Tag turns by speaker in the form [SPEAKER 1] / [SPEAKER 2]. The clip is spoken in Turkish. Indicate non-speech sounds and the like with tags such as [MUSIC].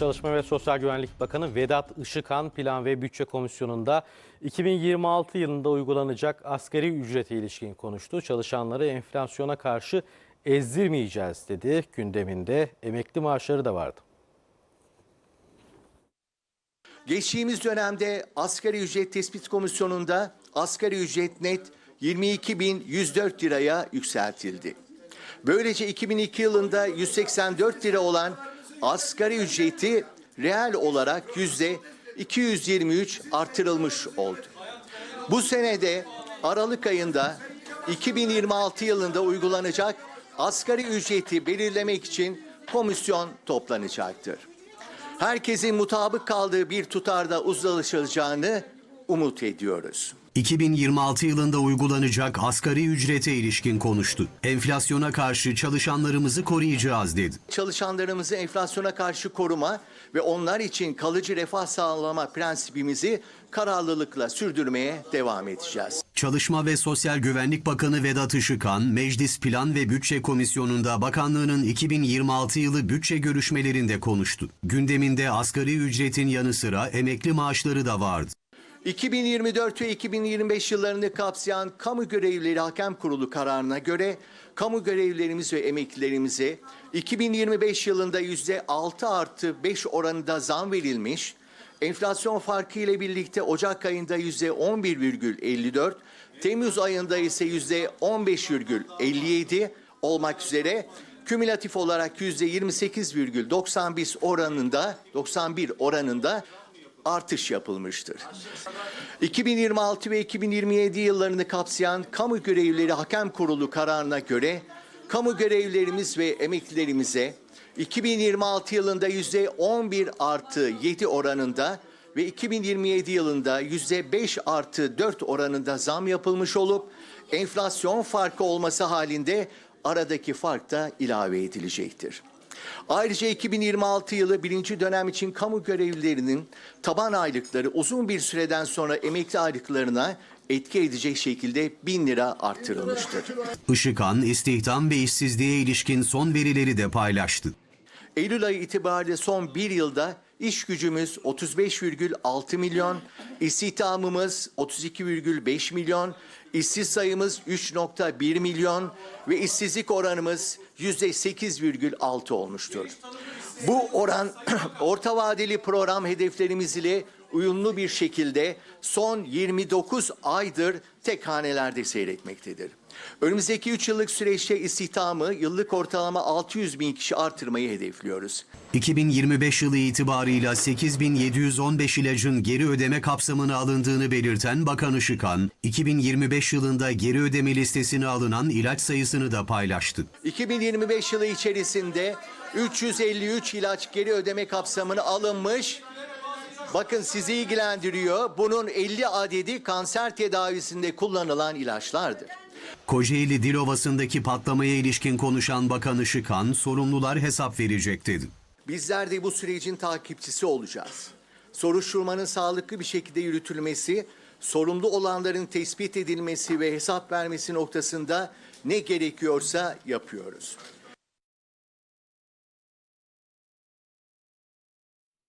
[SPEAKER 1] Çalışma ve Sosyal Güvenlik Bakanı Vedat Işıkhan Plan ve Bütçe Komisyonu'nda 2026 yılında uygulanacak asgari ücrete ilişkin konuştu. Çalışanları enflasyona karşı ezdirmeyeceğiz dedi. Gündeminde emekli maaşları da vardı.
[SPEAKER 2] Geçtiğimiz dönemde asgari ücret tespit komisyonunda asgari ücret net 22.104 liraya yükseltildi. Böylece 2002 yılında 184 lira olan asgari ücreti reel olarak yüzde 223 artırılmış oldu. Bu senede Aralık ayında 2026 yılında uygulanacak asgari ücreti belirlemek için komisyon toplanacaktır. Herkesin mutabık kaldığı bir tutarda uzlaşılacağını umut ediyoruz.
[SPEAKER 3] 2026 yılında uygulanacak asgari ücrete ilişkin konuştu. Enflasyona karşı çalışanlarımızı koruyacağız dedi.
[SPEAKER 2] Çalışanlarımızı enflasyona karşı koruma ve onlar için kalıcı refah sağlama prensibimizi kararlılıkla sürdürmeye devam edeceğiz.
[SPEAKER 3] Çalışma ve Sosyal Güvenlik Bakanı Vedat Işıkhan, Meclis Plan ve Bütçe Komisyonu'nda bakanlığının 2026 yılı bütçe görüşmelerinde konuştu. Gündeminde asgari ücretin yanı sıra emekli maaşları da vardı.
[SPEAKER 2] 2024 ve 2025 yıllarını kapsayan Kamu Görevlileri Hakem Kurulu kararına göre kamu görevlilerimiz ve emeklilerimize 2025 yılında yüzde 6 artı 5 oranında zam verilmiş, enflasyon farkı ile birlikte Ocak ayında yüzde 11,54, Temmuz ayında ise yüzde 15,57 olmak üzere kümülatif olarak yüzde 28,91 oranında 91 oranında artış yapılmıştır. 2026 ve 2027 yıllarını kapsayan Kamu Görevlileri Hakem Kurulu kararına göre kamu görevlilerimiz ve emeklilerimize 2026 yılında yüzde 11 artı 7 oranında ve 2027 yılında yüzde 5 artı 4 oranında zam yapılmış olup enflasyon farkı olması halinde aradaki fark da ilave edilecektir. Ayrıca 2026 yılı birinci dönem için kamu görevlilerinin taban aylıkları uzun bir süreden sonra emekli aylıklarına etki edecek şekilde 1000 lira artırılmıştır.
[SPEAKER 3] Işıkhan, istihdam ve işsizliğe ilişkin son verileri de paylaştı.
[SPEAKER 2] Eylül ayı itibariyle son bir yılda iş gücümüz 35,6 milyon, istihdamımız 32,5 milyon, işsiz sayımız 3,1 milyon ve işsizlik oranımız %8,6 olmuştur. Bu oran [CLEARS THROAT] orta vadeli program hedeflerimiz ile uyumlu bir şekilde son 29 aydır tek hanelerde seyretmektedir. Önümüzdeki 3 yıllık süreçte istihdamı yıllık ortalama 600 bin kişi artırmayı hedefliyoruz.
[SPEAKER 3] 2025 yılı itibarıyla 8715 ilacın geri ödeme kapsamına alındığını belirten Bakan Işıkhan, 2025 yılında geri ödeme listesine alınan ilaç sayısını da paylaştı.
[SPEAKER 2] 2025 yılı içerisinde 353 ilaç geri ödeme kapsamına alınmış. Bakın sizi ilgilendiriyor. Bunun 50 adedi kanser tedavisinde kullanılan ilaçlardır.
[SPEAKER 3] Kocaeli Dilovası'ndaki patlamaya ilişkin konuşan Bakan Işıkhan, sorumlular hesap verecek dedi.
[SPEAKER 2] Bizler de bu sürecin takipçisi olacağız. Soruşturmanın sağlıklı bir şekilde yürütülmesi, sorumlu olanların tespit edilmesi ve hesap vermesi noktasında ne gerekiyorsa yapıyoruz.